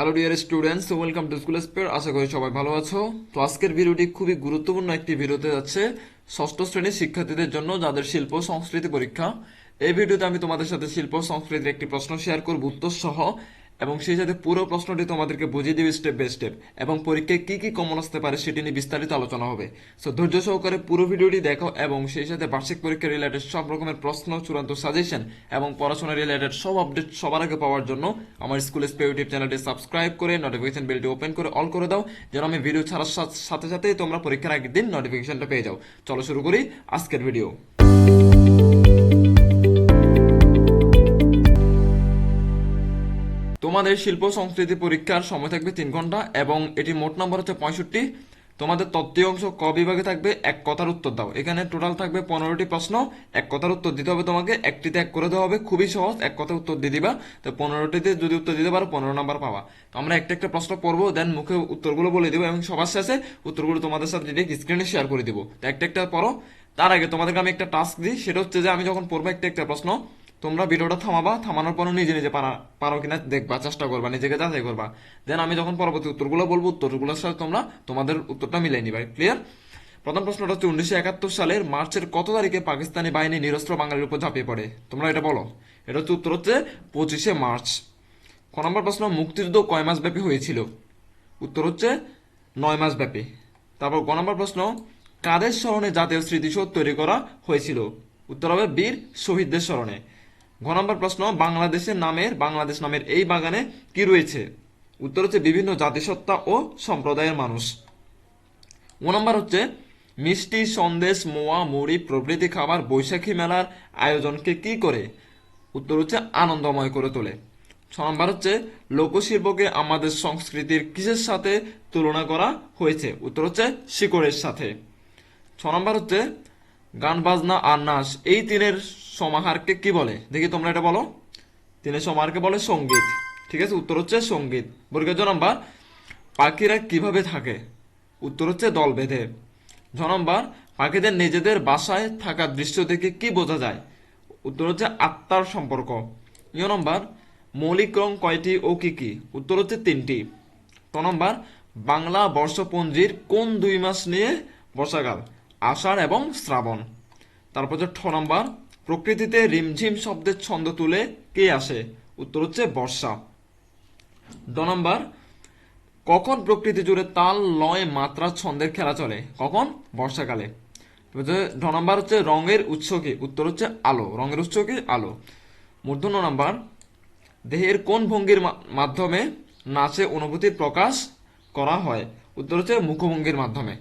Hello dear students welcome to school spare আশা করি সবাই ভালো আছো। তো আজকের ভিডিওটি খুবই গুরুত্বপূর্ণ একটি ভিডিওতে যাচ্ছে। ষষ্ঠ শ্রেণির শিক্ষার্থীদের জন্য যাদের শিল্প সংস্কৃতি পরীক্ষা। এই ভিডিওতে আমি তোমাদের সাথে শিল্প সংস্কৃতির একটি প্রশ্ন শেয়ার করব উত্তর সহ এবং সেই সাথে পুরো প্রশ্নটি তোমাদেরকে বুঝিয়ে দিবে স্টেপ বাই স্টেপ এবং পরীক্ষায় কি কি কমন আসতে পারে সেটি নিয়ে বিস্তারিত আলোচনা হবে। সো ধৈর্য সহকারে পুরো ভিডিওটি দেখো এবং সেই সাথে বার্ষিক পরীক্ষা রিলেটেড সব রকমের প্রশ্ন, চূড়ান্ত সাজেশন এবং পড়াশোনা রিলেটেড সব আপডেট সবার আগে পাওয়ার জন্য আমার স্কুল স্পে ইউটিউব চ্যানেলটি সাবস্ক্রাইব করে নোটিফিকেশন বেলটি ওপেন করে অল করে দাও, যেন আমি ভিডিও ছাড়ার সাথে সাথেই তোমরা পরীক্ষার আগের দিন নোটিফিকেশনটা পেয়ে যাও। চলো শুরু করি আজকের ভিডিও তোমাদের শিল্প সংস্কৃতি পরীক্ষার সময় থাকবে তিন ঘণ্টা এবং এটি মোট নম্বর হচ্ছে পঁয়ষট্টি। তোমাদের তত্ত্বীয় অংশ ক বিভাগে থাকবে, এক কথার উত্তর দাও। এখানে টোটাল থাকবে পনেরোটি প্রশ্ন, এক কথার উত্তর দিতে হবে তোমাকে একটিতে এক করে দেওয়া হবে, খুবই সহজ, এক কথার উত্তর দিয়ে দিবা। তো পনেরোটিতে যদি উত্তর দিতে পারো, পনেরো নাম্বার পাবা। তো আমরা একটা একটা প্রশ্ন পড়ব দেন মুখে উত্তরগুলো বলে দেবো এবং সবার শেষে উত্তরগুলো তোমাদের সাথে ডিরেক্ট স্ক্রিনে শেয়ার করে দিব। তো একটা একটা পড়ো। তার আগে তোমাদেরকে আমি একটা টাস্ক দিই, সেটা হচ্ছে যে আমি যখন পড়ব একটা একটা প্রশ্ন তোমরা ভিডিওটা থামাবা, থামানোর পর নিজে নিজে পারা পারো কিনা দেখবা, চেষ্টা করবা, নিজেকে যাচাই করবা। দেন আমি যখন পরবর্তী উত্তরগুলো বলব, উত্তরগুলোর সাথে তোমরা তোমাদের উত্তরটা মিলাই নিবা ক্লিয়ার প্রথম প্রশ্নটা হচ্ছে, উনিশশো একাত্তর সালের মার্চের কত তারিখে পাকিস্তানি বাহিনী নিরস্ত্র বাঙালির উপর ঝাঁপিয়ে পড়ে? তোমরা এটা বলো। এটা হচ্ছে উত্তর হচ্ছে পঁচিশে মার্চ। ক নম্বর প্রশ্ন, মুক্তিযুদ্ধ কয় মাস ব্যাপী হয়েছিল? উত্তর হচ্ছে নয় মাস ব্যাপী তারপর গ নম্বর প্রশ্ন, কাদের স্মরণে জাতীয় স্মৃতিসৌধ তৈরি করা হয়েছিল? উত্তর হবে বীর শহীদদের স্মরণে। ঘ নম্বর প্রশ্ন, বাংলাদেশের নামের, বাংলাদেশ নামের এই বাগানে কি রয়েছে? উত্তর হচ্ছে বিভিন্ন জাতিসত্তা ও সম্প্রদায়ের মানুষ। ও নম্বর হচ্ছে, মিষ্টি সন্দেশ, মোয়া, মুড়ি, প্রভৃতি খাবার, বৈশাখী মেলার আয়োজনকে কি করে? উত্তর হচ্ছে, আনন্দময় করে তোলে। ছ নম্বর হচ্ছে, লোকশিল্পকে আমাদের সংস্কৃতির কিসের সাথে তুলনা করা হয়েছে? উত্তর হচ্ছে, শিকড়ের সাথে। ছ নম্বর হচ্ছে গান, বাজনা আর নাচ, এই তিনের সমাহারকে কি বলে? দেখি তোমরা এটা বলো। তিনের সমাহারকে বলে সংগীত। ঠিক আছে? উত্তর হচ্ছে সংগীত। বর্গের জ নম্বর, পাখিরা কীভাবে থাকে? উত্তর হচ্ছে দল বেঁধে ছ পাখিদের নিজেদের বাসায় থাকার দৃশ্য থেকে কি বোঝা যায়? উত্তর হচ্ছে আত্মার সম্পর্ক। ইয় নম্বর, মৌলিক রং কয়টি ও কি কি? উত্তর হচ্ছে তিনটি। ক নম্বর, বাংলা বর্ষপঞ্জির কোন দুই মাস নিয়ে বর্ষাকাল? আষাঢ় এবং শ্রাবণ। তারপর হচ্ছে ঠ নম্বর, প্রকৃতিতে রিমঝিম শব্দের ছন্দ তুলে কে আসে? উত্তর হচ্ছে বর্ষা। দ নম্বর, কখন প্রকৃতি জুড়ে তাল, লয়, মাত্রা, ছন্দের খেলা চলে? কখন? বর্ষাকালে। ঢ নম্বর হচ্ছে রঙের উৎস কি? উত্তর হচ্ছে আলো। রঙের উৎস কি? আলো। মূর্ধন্য নম্বর, দেহের কোন ভঙ্গির মাধ্যমে নাচে অনুভূতির প্রকাশ করা হয়? উত্তর হচ্ছে মুখভঙ্গির মাধ্যমে।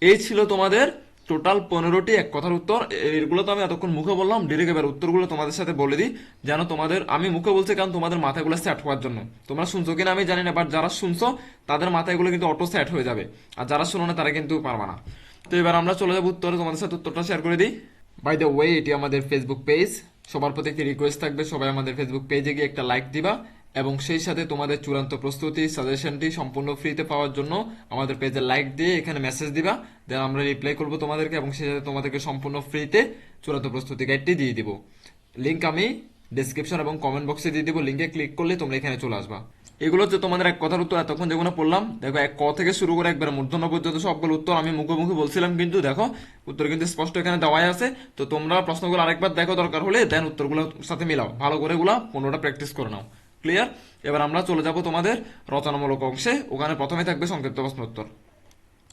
এই ছিল তোমাদের টোটাল পনেরোটি এক কথার উত্তর। এগুলো তো আমি এতক্ষণ মুখে বললাম। ডিরেক্ট এবার উত্তরগুলো তোমাদের সাথে বলে দিই। যেন তোমাদের, আমি মুখে বলছি কারণ তোমাদের মাথাগুলো সেট হওয়ার জন্য। তোমরা শুনছো কিনা আমি জানি না বাট যারা শুনছো, তাদের মাথাগুলো কিন্তু অটো সেট হয়ে যাবে। আর যারা শুনো না, তারা কিন্তু পারবে না। তো এবার আমরা চলে যাব উত্তরে। তোমাদের সাথে উত্তরটা শেয়ার করে দিই। বাই দ্য ওয়ে এটি আমাদের ফেসবুক পেজ সবার প্রতি একটি রিকোয়েস্ট থাকবে। সবাই আমাদের ফেসবুক পেজে গিয়ে একটা লাইক দিবা। এবং সেই সাথে তোমাদের চূড়ান্ত প্রস্তুতি সাজেশনটি সম্পূর্ণ ফ্রিতে পাওয়ার জন্য আমাদের পেজে লাইক দিয়ে এখানে মেসেজ দিবা দেন আমরা রিপ্লাই করব তোমাদেরকে এবং সেই সাথে তোমাদেরকে সম্পূর্ণ ফ্রিতে চূড়ান্ত প্রস্তুতি গাইডটি দিয়ে দিব। লিঙ্ক আমি ডিসক্রিপশন এবং কমেন্ট বক্সে দিয়ে দিব। লিঙ্কে ক্লিক করলে তোমরা এখানে চলে আসবা। এগুলো হচ্ছে তোমাদের এক কথার উত্তর, এতক্ষণ যেগুলো পড়লাম, দেখো এক ক থেকে শুরু করে একবার মূর্ধন্য পর্যন্ত সবগুলো উত্তর আমি মুখে মুখে বলছিলাম কিন্তু দেখো, উত্তর কিন্তু স্পষ্ট এখানে দেওয়াই আছে। তো তোমরা প্রশ্নগুলো আরেকবার দেখো দরকার হলে দেন উত্তরগুলোর সাথে মিলাও। ভালো করে এগুলা পনেরোটা প্র্যাকটিস করে নাও। ক্লিয়ার এবার আমরা চলে যাব তোমাদের রচনামূলক অংশে। ওখানে প্রথমে থাকবে সংক্ষিপ্ত প্রশ্ন উত্তর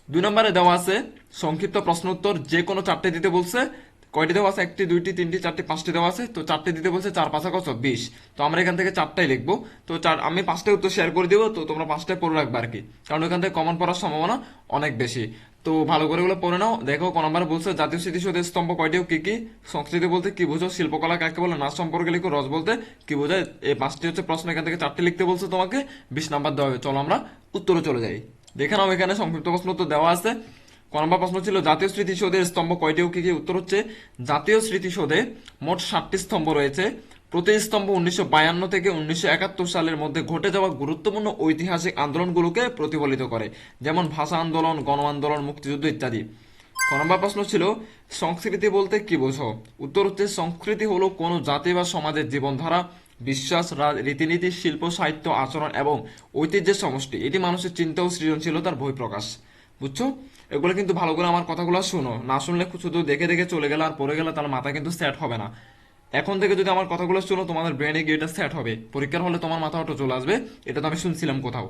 দুই নম্বরে দেওয়া আছে, সংক্ষিপ্ত প্রশ্ন উত্তর যে কোনো চারটে দিতে বলছে। কয়টি দেওয়া আছে? একটি, দুইটি, তিনটি, চারটি, পাঁচটি দেওয়া আছে। তো চারটে দিতে বলছে চার, পাঁচা কত বিশ। তো আমরা এখান থেকে চারটাই লিখব। তো চার, আমি পাঁচটা উত্তর শেয়ার করে দিব, তো তোমরা পাঁচটায় পড়ে রাখবে আর কি। কারণ ওখান থেকে কমন পড়ার সম্ভাবনা অনেক বেশি। তো ভালো করে ওগুলো পড়ে নাও। দেখো কোন নম্বরে বলছে, জাতীয় স্মৃতিসৌধের স্তম্ভ কয়টি ও কি কি? সংস্কৃতি বলতে কি বুঝো? শিল্পকলা কাকে বলে? নাচ সম্পর্কে লিখো, রস বলতে কি বোঝায়? এই পাঁচটি হচ্ছে প্রশ্ন, এখান থেকে চারটি লিখতে বলছে তোমাকে। বিশ নাম্বার দেওয়া হবে। চলো আমরা উত্তরে চলে যাই। দেখে নাও এখানে সংক্ষিপ্ত প্রশ্ন উত্তর দেওয়া আছে। ক নম্বর প্রশ্ন ছিল, জাতীয় স্মৃতিসৌধের স্তম্ভ কয়টি ও কি কি? উত্তর হচ্ছে, জাতীয় স্মৃতিসৌধে মোট ষাটটি স্তম্ভ রয়েছে। প্রতি স্তম্ভ উনিশশো থেকে উনিশশো একাত্তর সালের মধ্যে ঘটে যাওয়া গুরুত্বপূর্ণ ঐতিহাসিক আন্দোলনগুলোকে প্রতিফলিত করে, যেমন ভাষা আন্দোলন, গণ আন্দোলন, মুক্তিযুদ্ধ ইত্যাদি। ক নম্বর প্রশ্ন ছিল, সংস্কৃতি বলতে কি বোঝো? উত্তর হচ্ছে, সংস্কৃতি হলো কোনো জাতি বা সমাজের জীবনধারা, বিশ্বাস রীতিনীতি, শিল্প, সাহিত্য, আচরণ এবং ঐতিহ্যের সমষ্টি। এটি মানুষের চিন্তা ও সৃজনশীলতার বহিঃপ্রকাশ। বুঝছ? এগুলো কিন্তু ভালো করে আমার কথাগুলো শুনো। না শুনলে শুধু দেখে দেখে চলে গেলে আর পড়ে গেলে তার মাথা কিন্তু সেট হবে না। এখন থেকে যদি আমার কথাগুলো শুনো, তোমাদের ব্রেনে গিয়ে এটা সেট হবে। পরীক্ষার হলে তোমার মাথা ওটা চলে আসবে। এটা তো আমি শুনছিলাম কোথাও।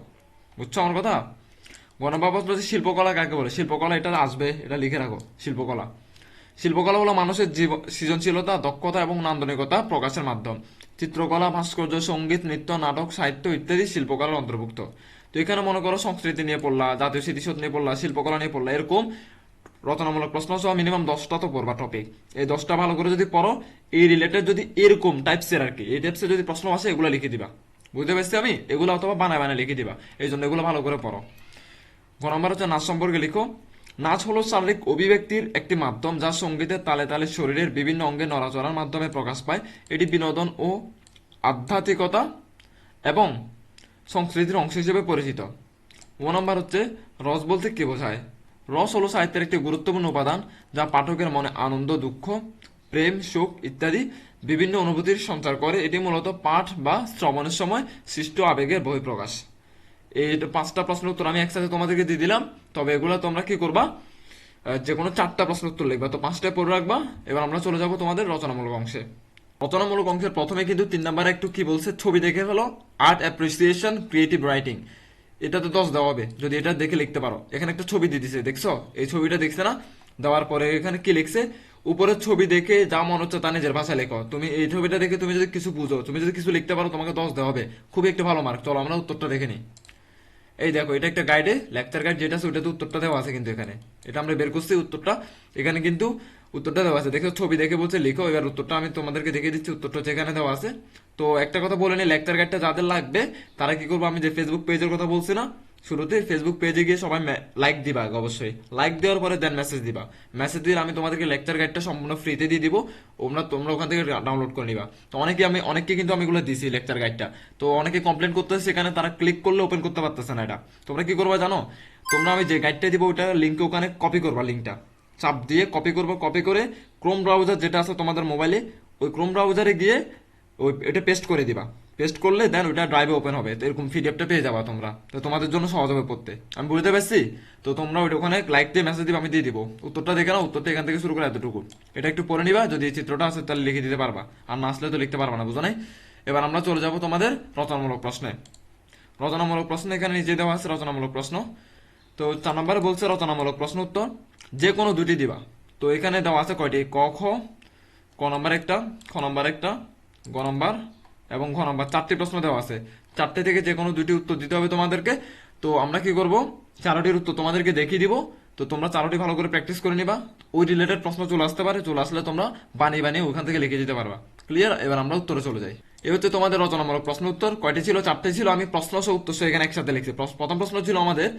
বুঝছ আমার কথা? গণবাবদ বলছে শিল্পকলা কাকে বলে? শিল্পকলা এটা আসবে, এটা লিখে রাখো, শিল্পকলা। শিল্পকলা হলো মানুষের জীব, সৃজনশীলতা, দক্ষতা এবং নান্দনিকতা প্রকাশের মাধ্যম। চিত্রকলা, ভাস্কর্য, সংগীত, নৃত্য, নাটক, সাহিত্য ইত্যাদি শিল্পকলার অন্তর্ভুক্ত। তো এখানে মনে করো সংস্কৃতি নিয়ে পড়লা, জাতীয় স্মৃতিসৌধ নিয়ে পড়লা, শিল্পকলা নিয়ে পড়লা, এরকম রচনামূলক প্রশ্ন সহ মিনিমাম দশটা তো পড়বা টপিক এই দশটা ভালো করে যদি পড়ো, এই রিলেটেড যদি এরকম টাইপসের আর কি এই টাইপসের যদি প্রশ্ন আসে, এগুলো লিখে দিবা। বুঝতে পারছি আমি? এগুলো অথবা বানায় বানায় লিখে দিবা। এই জন্য এগুলো ভালো করে পড়ো। গ নম্বর হচ্ছে নাচ সম্পর্কে লিখো। নাচ হলো শারীরিক অভিব্যক্তির একটি মাধ্যম যা সঙ্গীতের তালে তালে শরীরের বিভিন্ন অঙ্গে নড়াচড়ার মাধ্যমে প্রকাশ পায়। এটি বিনোদন ও আধ্যাত্মিকতা এবং সংস্কৃতির অংশ হিসেবে পরিচিত। ও নম্বর হচ্ছে রস বলতে কি বোঝায়? রস হলো সাহিত্যের একটি গুরুত্বপূর্ণ উপাদান, যা পাঠকের মনে আনন্দ, দুঃখ, প্রেম সুখ ইত্যাদি বিভিন্ন অনুভূতির সঞ্চার করে। এটি মূলত পাঠ বা শ্রবণের সময় সৃষ্ট আবেগের বহিঃপ্রকাশ। এই পাঁচটা প্রশ্ন উত্তর আমি একসাথে তোমাদেরকে দিয়ে দিলাম, তবে এগুলো তোমরা কি করবা? যে কোনো চারটা প্রশ্ন উত্তর লিখবা। তো পাঁচটা পড়ে রাখবা। এবার আমরা চলে যাব তোমাদের রচনামূলক অংশে। রচনামূলক অংশের প্রথমে কিন্তু তিন নাম্বারে একটু কি বলছে? ছবি দেখে ফেলো। আর্ট অ্যাপ্রিসিয়েশন ক্রিয়েটিভ রাইটিং এটাতে দশ দেওয়া হবে। যদি এটা দেখে লিখতে পারো। এখানে একটা ছবি দিয়ে দিছে, দেখছ? এই ছবিটা দেখছে না? দেওয়ার পরে এখানে কি লিখছে? উপরের ছবি দেখে যা মনে হচ্ছে তা নিজের ভাষায় লেখো। তুমি এই ছবিটা দেখে তুমি যদি কিছু বুঝো, তুমি যদি কিছু লিখতে পারো, তোমাকে দশ দেওয়া হবে। খুবই একটা ভালো মার্ক চলো, আমরা উত্তরটা দেখে নিই। এই দেখো, এটা একটা গাইডে লেকচার গাইড যেটা আছে ওটাতে উত্তরটা দেওয়া আছে কিন্তু এখানে। এটা আমরা বের করছি উত্তরটা। এখানে কিন্তু উত্তরটা দেওয়া আছে। দেখো, ছবি দেখে বলছে, লিখো, এবার উত্তরটা আমি তোমাদেরকে দেখে দিচ্ছি, উত্তরটা এখানে দেওয়া আছে। তো একটা কথা বলে নি লেকচার গাইডটা যাদের লাগবে, তারা কি করব? আমি যে ফেসবুক পেজের কথা বলছি না, শুরুতে ফেসবুক পেজে গিয়ে সবাই লাইক দিবা অবশ্যই। লাইক দেওয়ার পরে দেন মেসেজ দিবা। মেসেজ দিলে আমি তোমাদেরকে লেকচার গাইডটা সম্পূর্ণ ফ্রিতে দিয়ে দিব। ওমরা তোমরা ওখান থেকে ডাউনলোড করে নিবা। তো অনেকে আমি অনেককে কিন্তু আমি এগুলো দিছি লেকচার গাইডটা তো অনেকে কমপ্লেন করতেছে, সেখানে তারা ক্লিক করলে ওপেন করতে পারতেছে না এটা। তোমরা কি করবা জানো? তোমরা আমি যে গাইডটা দিব ওটা লিঙ্কে ওখানে কপি করবা লিঙ্কটা চাপ দিয়ে কপি করব কপি করে ক্রোম ব্রাউজার যেটা আছে তোমাদের মোবাইলে ওই ক্রোম ব্রাউজারে গিয়ে ওই এটা পেস্ট করে দিবা। পেস্ট করলে দেন ওটা ড্রাইভে ওপেন হবে। তো এরকম পিডিএফটা পেয়ে যাবা তোমরা। তো তোমাদের জন্য সহজ হবে পড়তে। আমি বুঝতে পারছি? তো তোমরা ওইটা ওখানে লাইক দিয়ে মেসেজ দিবা, আমি দিয়ে দিব। উত্তরটা দেখে নাও, উত্তরটা এখান থেকে শুরু করে এতটুকু। এটা একটু পড়ে নিবা, যদি চিত্রটা আছে তাহলে লিখে দিতে পারবা। আর না আসলে তো লিখতে পারবা না, বুঝো নাই? এবার আমরা চলে যাব তোমাদের রচনামূলক প্রশ্নে। রচনামূলক প্রশ্ন এখানে নিচে দেওয়া আছে, রচনামূলক প্রশ্ন। তো চার নম্বরে বলছে রচনামূলক প্রশ্ন উত্তর। যে কোনো দুটি দিবা। তো এখানে দেওয়া আছে কয়টি? ক, খ, ক নম্বর একটা, খ নম্বর একটা, গ নম্বর এবং ঘ নম্বর। চারটি প্রশ্ন দেওয়া আছে। চারটে থেকে যে কোনো দুটি উত্তর দিতে হবে তোমাদেরকে। তো আমরা কি করব? চারোটির উত্তর তোমাদেরকে দেখিয়ে দিব। তো তোমরা চারোটি ভালো করে প্র্যাকটিস করে নিবা। ওই রিলেটেড প্রশ্ন চলে আসতে পারে। চলে আসলে তোমরা বানিয়ে বানিয়ে ওখান থেকে লিখে দিতে পারবা। ক্লিয়ার? এবার আমরা উত্তরে চলে যাই। এ হচ্ছে তোমাদের রচনামূলক প্রশ্ন উত্তর। কয়টি ছিল? চারটে ছিল। আমি প্রশ্ন সহ উত্তর সহ এখানে একসাথে লিখছি। প্রথম প্রশ্ন ছিল আমাদের,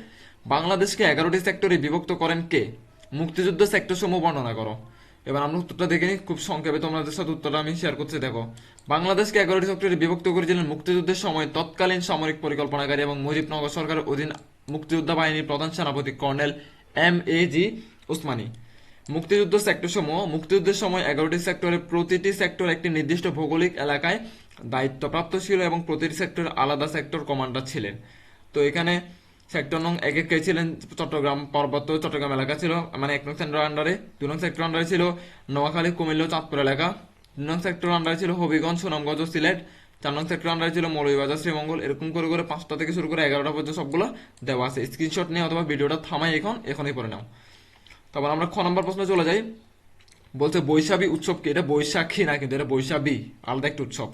বাংলাদেশকে এগারোটি সেক্টরে বিভক্ত করেন কে? মুক্তিযুদ্ধ সেক্টর সমূহ বর্ণনা করো। এবার আমরা উত্তরটা দেখে খুব সংক্ষেপে তোমাদের সাথে উত্তরটা আমি শেয়ার করছি, দেখো। বাংলাদেশকে এগারোটি সেক্টরে বিভক্ত করেছিলেন মুক্তিযুদ্ধের সময় তৎকালীন সামরিক পরিকল্পনাকারী এবং মুজিবনগর সরকারের অধীন মুক্তিযোদ্ধা বাহিনীর প্রধান সেনাপতি colonel M A G Osmani মুক্তিযুদ্ধ সেক্টর সমূহ মুক্তিযুদ্ধের সময় এগারোটি সেক্টরে প্রতিটি সেক্টর একটি নির্দিষ্ট ভৌগোলিক এলাকায় দায়িত্বপ্রাপ্ত ছিল এবং প্রতিটি সেক্টর আলাদা সেক্টর কমান্ডার ছিলেন। তো এখানে সেক্টর নং এক একে ছিলেন? চট্টগ্রাম পার্বত্য চট্টগ্রাম এলাকা ছিল মানে এক নং সেক্টর আন্ডারে, দু নং সেক্টর আন্ডারে ছিল নোয়াখালী, কুমিল্লা, চাঁদপুর এলাকা। তিন নং সেক্টর আন্ডারে ছিল হবিগঞ্জ, সুনামগঞ্জ, সিলেট। চার নং সেক্টর আন্ডারে ছিল মৌলভীবাজার, শ্রীমঙ্গল। এরকম করে করে পাঁচটা থেকে শুরু করে এগারোটা পর্যন্ত সবগুলো দেওয়া আছে। স্ক্রিনশট নিয়ে অথবা ভিডিওটা থামাই এখন, এখনই করে নাও। তারপর আমরা খ নম্বর প্রশ্নে চলে যাই। বলছে বৈশাখী উৎসব কি? এটা বৈশাখী না কিন্তু এটা বৈশাখী, আলাদা একটা উৎসব।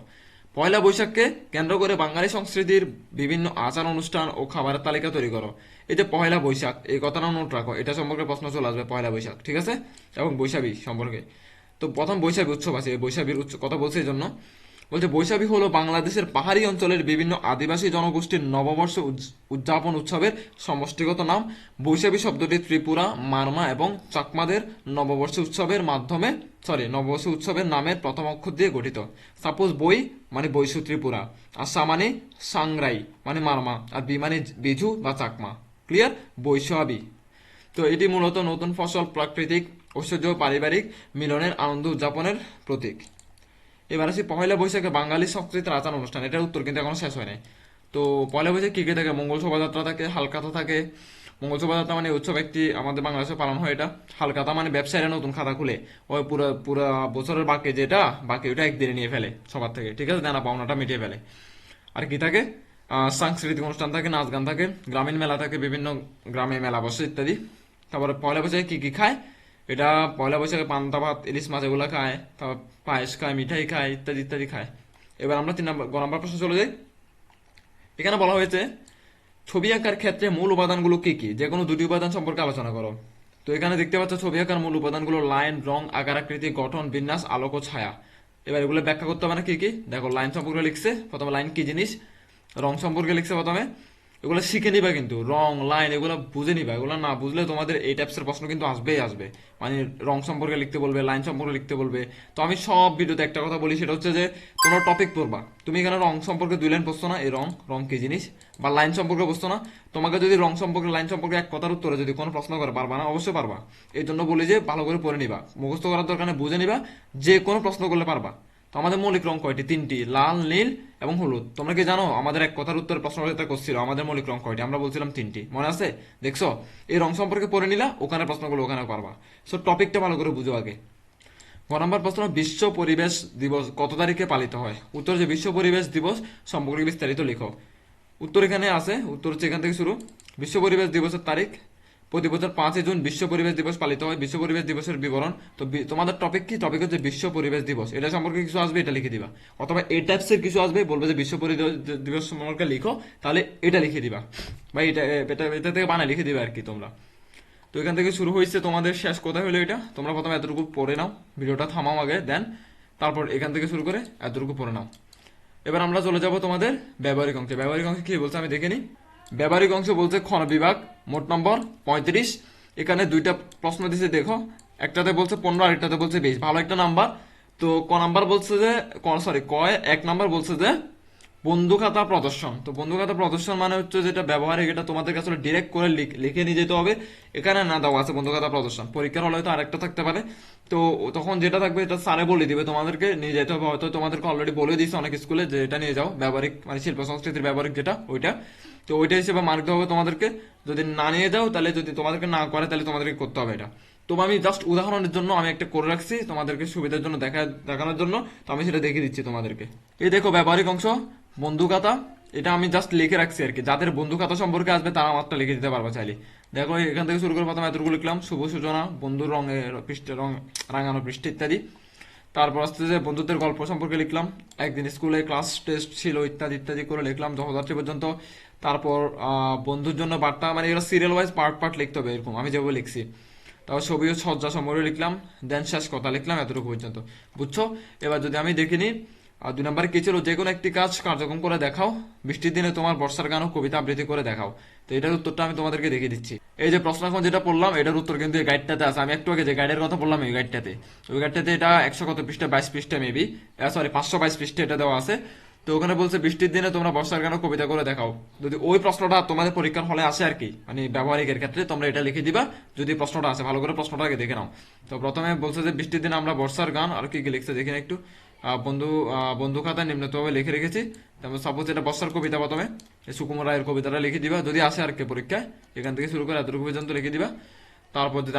পয়লা বৈশাখকে কেন্দ্র করে বাঙালি সংস্কৃতির বিভিন্ন আচার অনুষ্ঠান ও খাবারের তালিকা তৈরি করো। এই যে পয়লা বৈশাখ, এই কথাটা নোট রাখো। এটা সম্পর্কে প্রশ্ন চলে আসবে পয়লা বৈশাখ, ঠিক আছে? এবং বৈশাখী সম্পর্কে। তো প্রথম বৈশাখী উৎসব আছে। এই বৈশাখীর উৎসব কথা বলছে এই জন্য। বলছে, বৈশাখী হলো বাংলাদেশের পাহাড়ি অঞ্চলের বিভিন্ন আদিবাসী জনগোষ্ঠীর নববর্ষ উদয- উদযাপন উৎসবের সমষ্টিগত নাম। বৈশাখী শব্দটি ত্রিপুরা, মারমা এবং চাকমাদের নববর্ষ উৎসবের মাধ্যমে সরি নববর্ষ উৎসবের নামের প্রথম অক্ষর দিয়ে গঠিত। সাপোজ বই মানে বৈশু ত্রিপুরা, আর সা মানে সাংরাই মানে মারমা, আর বি মানে বিজু বা চাকমা। ক্লিয়ার বৈশাবী তো এটি মূলত নতুন ফসল, প্রাকৃতিক ঐশ্বর্য, পারিবারিক মিলনের আনন্দ উদযাপনের প্রতীক। এবার আসি পহেলা বৈশাখে বাঙালি সংস্কৃতির আচার অনুষ্ঠান, এটার উত্তর কিন্তু এখনও শেষ হয় নাই তো পয়লা বৈশাখ কি কি থাকে? মঙ্গল শোভাযাত্রা থাকে, হালকাতা থাকে। মঙ্গল শোভাযাত্রা মানে উৎসব একটি আমাদের বাংলাদেশে পালন হয় এটা। হালকাতা মানে ব্যবসায়ীরা নতুন খাতা খুলে। ওই পুরো পুরো বছরের বাকি যেটা, বাকি ওটা একদিনে নিয়ে ফেলে সবার থেকে, ঠিক আছে? দেনা পাওনাটা মিটিয়ে ফেলে। আর কি থাকে? সাংস্কৃতিক অনুষ্ঠান থাকে, নাচ গান থাকে, গ্রামীণ মেলা থাকে, বিভিন্ন গ্রামে মেলা বসে ইত্যাদি। তারপরে পয়লা বৈশাখে কি কি খায়? এটা পয়লা বৈশাখে পান্তা ভাত, ইলিশ মাছ এগুলো খায়, তারপর পায়েস খায়, মিঠাই খায়, ইত্যাদি ইত্যাদি খায়। এবার আমরা তিন নম্বর, গ নম্বর প্রশ্ন চলে যাই। এখানে বলা হয়েছে, ছবি আঁকার ক্ষেত্রে মূল উপাদানগুলো কি কি? যে কোনো দুটি উপাদান সম্পর্কে আলোচনা করো। তো এখানে দেখতে পাচ্ছ, ছবি আঁকার মূল উপাদানগুলো লাইন, রং, আকার, আকৃতি, গঠন, বিন্যাস, আলোক ও ছায়া। এবার এগুলো ব্যাখ্যা করতে হবে না কি কি? দেখো, লাইন সম্পর্কে লিখছে, প্রথমে লাইন কি জিনিস? রং সম্পর্কে লিখছে প্রথমে। এগুলো শিখে নিবা কিন্তু। রং লাইন এগুলো বুঝে নিবা। এগুলো না বুঝলে তোমাদের এই টাইপসের প্রশ্ন কিন্তু আসবেই আসবে। মানে রং সম্পর্কে লিখতে বলবে লাইন সম্পর্কে লিখতে বলবে। তো আমি সব ভিডিওতে একটা কথা বলি, সেটা হচ্ছে যে তোমরা টপিক পড়বা। তুমি এখানে রং সম্পর্কে দুই লাইন বসছো না? এই রং রং কি জিনিস? বা লাইন সম্পর্কে বসছো না? তোমাকে যদি রং সম্পর্কে লাইন সম্পর্কে এক কথার উত্তরে যদি কোনো প্রশ্ন করে, পারবা না? অবশ্যই পারবা। এই জন্য বলি যে ভালো করে পড়ে নিবা। মুখস্থ করার দরকার বুঝে নিবা। যে কোনো প্রশ্ন করলে পারবা। তো আমাদের মৌলিক রং কয়টি? তিনটি, লাল, নীল এবং হলুদ। তোমরা কি জানো? আমাদের এক কথার উত্তর প্রশ্ন করছিল, আমাদের মৌলিক রং কয়টি? আমরা বলছিলাম তিনটি। মনে আছে? দেখছ? এই রং সম্পর্কে পড়ে নিলা, ওখানে প্রশ্নগুলো ওখানে পারবা। সো টপিকটা ভালো করে বুঝো আগে। গ নম্বর প্রশ্ন, বিশ্ব পরিবেশ দিবস কত তারিখে পালিত হয়? উত্তর যে বিশ্ব পরিবেশ দিবস সম্পর্কে বিস্তারিত লিখো। উত্তর এখানে আছে, উত্তর হচ্ছে এখান থেকে শুরু। বিশ্ব পরিবেশ দিবসের তারিখ প্রতি বছর পাঁচই জুন বিশ্ব পরিবেশ দিবস পালিত হয়। বিশ্ব পরিবেশ দিবসের বিবরণ। তো তোমাদের টপিক কি? টপিক হচ্ছে বিশ্ব পরিবেশ দিবস। এটা সম্পর্কে কিছু আসবে, এটা লিখে দিবা। অথবা এই টাইপসের কিছু আসবে, বলবে যে বিশ্ব পরিবেশ দিবস সম্পর্কে লিখো, তাহলে এটা লিখে দিবা। বা এটা এটা এটা থেকে বানায় লিখে দিবা আর কি তোমরা। তো এখান থেকে শুরু হয়েছে তোমাদের শেষ কোথায় হলো এটা? তোমরা প্রথমে এতটুকু পড়ে নাও, ভিডিওটা থামাও আগে, দেন তারপর এখান থেকে শুরু করে এতটুকু পড়ে নাও। এবার আমরা চলে যাব তোমাদের ব্যবহারিক অংশে। ব্যবহারিক অংশে কি বলছে আমি দেখে নিই। ব্যবহারিক অংশ বলছে খন বিভাগ, মোট নম্বর পঁয়ত্রিশ। এখানে দুইটা প্রশ্ন দিছে, দেখো। একটাতে বলছে পনেরো, আরেকটাতে বলছে বিশ। ভালো একটা নাম্বার। তো ক নাম্বার বলছে যে, ক সরি কয় এক নাম্বার বলছে যে, বন্ধু খাতা প্রদর্শন। তো বন্ধু খাতা প্রদর্শন মানে হচ্ছে যেটা ব্যবহারিক, এটা তোমাদের কাছে ডিরেক্ট করে লিখ- নিয়ে যেতে হবে। এখানে না দেওয়া আছে বন্ধু খাতা প্রদর্শন। পরীক্ষার হলে হয়তো আরেকটা থাকতে পারে। তো তখন যেটা থাকবে এটা স্যারে বলে দিবে। তোমাদেরকে নিয়ে যেতে হবে। হয়তো তোমাদেরকে অলরেডি বলে দিয়েছে অনেক স্কুলে যে এটা নিয়ে যাও। ব্যবহারিক মানে শিল্প সংস্কৃতির ব্যবহারিক যেটা, ওইটা। তো ওইটা হিসেবে মার্ক দেওয়া হবে তোমাদেরকে। যদি না নিয়ে যাও, তাহলে যদি তোমাদেরকে না করে, তাহলে তোমাদেরকে করতে হবে এটা। তো আমি জাস্ট উদাহরণের জন্য আমি একটা করে রাখছি তোমাদেরকে সুবিধার জন্য দেখা, দেখানোর জন্য। তো আমি সেটা দেখিয়ে দিচ্ছি তোমাদেরকে। এই দেখো ব্যবহারিক অংশ বন্ধু খাতা এটা আমি জাস্ট লিখে রাখছি আর কি। যাদের বন্ধু খাতা সম্পর্কে আসবে, তারা আমারটা লিখে দিতে পারবে চাইলে। দেখো, এখান থেকে শুরু করে প্রথমে এতটুকু লিখলাম। শুভ সূচনা বন্ধুর রঙের পৃষ্ঠে রং রাঙানো পৃষ্ঠে ইত্যাদি। তারপর আস্তে যে বন্ধুদের গল্প সম্পর্কে লিখলাম। একদিন স্কুলে ক্লাস টেস্ট ছিল, ইত্যাদি ইত্যাদি করে লিখলাম। যথাযাত্রী পর্যন্ত। তারপর বন্ধুর জন্য বার্তা মানে এগুলো সিরিয়াল ওয়াইজ পার্ট পার্ট লিখতে হবে এরকম, আমি যেভাবে লিখছি। তারপর ছবি ও সজ্জা সম্পর্কে লিখলাম দেন শেষ কথা লিখলাম এতটুকু পর্যন্ত। বুঝছ? এবার যদি আমি দেখিনি আর দুই নম্বরে কি ছিল? যে কোনো একটি কাজ কার্যক্রম করে দেখাও, বৃষ্টির দিনে তোমার বর্ষার গান ও কবিতা আবৃত্তি করে দেখাও। তো এটার উত্তরটা আমি তোমাদেরকে দেখিয়ে দিচ্ছি। এই যে প্রশ্ন এখন যেটা পড়লাম, এটার উত্তর কিন্তু এই গাইডটাতে আছে। আমি একটু আগে যে গাইডের কথা বললাম এই গাইডটাতে ওই গাইডটাতে এটা একশো কত পৃষ্ঠা? বাইশ পৃষ্ঠা মেবি সরি পাঁচশো বাইশ পৃষ্ঠা এটা দেওয়া আছে। তো ওখানে বলছে, বৃষ্টির দিনে তোমরা বর্ষার গান ও কবিতা করে দেখাও। যদি ওই প্রশ্নটা তোমাদের পরীক্ষার হলে আসে আর কি মানে ব্যবহারিকের ক্ষেত্রে, তোমরা এটা লিখে দিবা, যদি প্রশ্নটা আসে, ভালো করে প্রশ্নটা আগে দেখে নাও। তো প্রথমে বলছে যে, বৃষ্টির দিনে আমরা বর্ষার গান, আর কি কি লিখছে দেখি না একটু। বন্ধু বন্ধু খাতায় নিম্নতভাবে লিখে রেখেছি। তারপর সাপোজ এটা বর্ষার কবিতা প্রথমে সুকুমার রায়ের কবিতাটা লিখে দিবা। যদি আসে আর কি পরীক্ষায়, এখান থেকে শুরু করে এতটুকু পর্যন্ত লিখে দিবা। তারপর যদি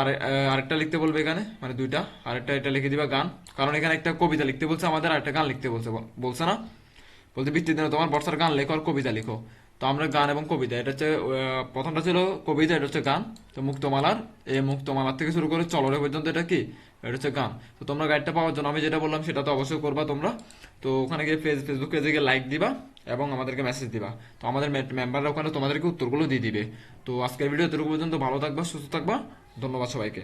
আরেকটা লিখতে বলবে এখানে মানে দুইটা, আরেকটা এটা লিখে দিবা গান। কারণ এখানে একটা কবিতা লিখতে বলছে, আমাদের আরেকটা গান লিখতে বলছে বলছে না? বলতে দিনে তোমার বর্ষার গান লেখো আর কবিতা লেখো। তো আমরা গান এবং কবিতা, এটা হচ্ছে প্রথমটা ছিল কবিতা, এটা হচ্ছে গান। তো মুক্তমালার, এই মুক্তমালার থেকে শুরু করে চলরে পর্যন্ত এটা কি? এটা হচ্ছে গান। তো তোমরা গাইডটা পাওয়ার জন্য আমি যেটা বললাম সেটা তো অবশ্যই করবা তোমরা। তো ওখানে গিয়ে ফেস ফেসবুক পেজে গিয়ে লাইক দিবা এবং আমাদেরকে মেসেজ দিবা। তো আমাদের মেম্বাররা ওখানে তোমাদেরকে উত্তরগুলো দিয়ে দিবে। তো আজকের ভিডিও এতটুকু পর্যন্ত, ভালো থাকবা, সুস্থ থাকবা। ধন্যবাদ সবাইকে।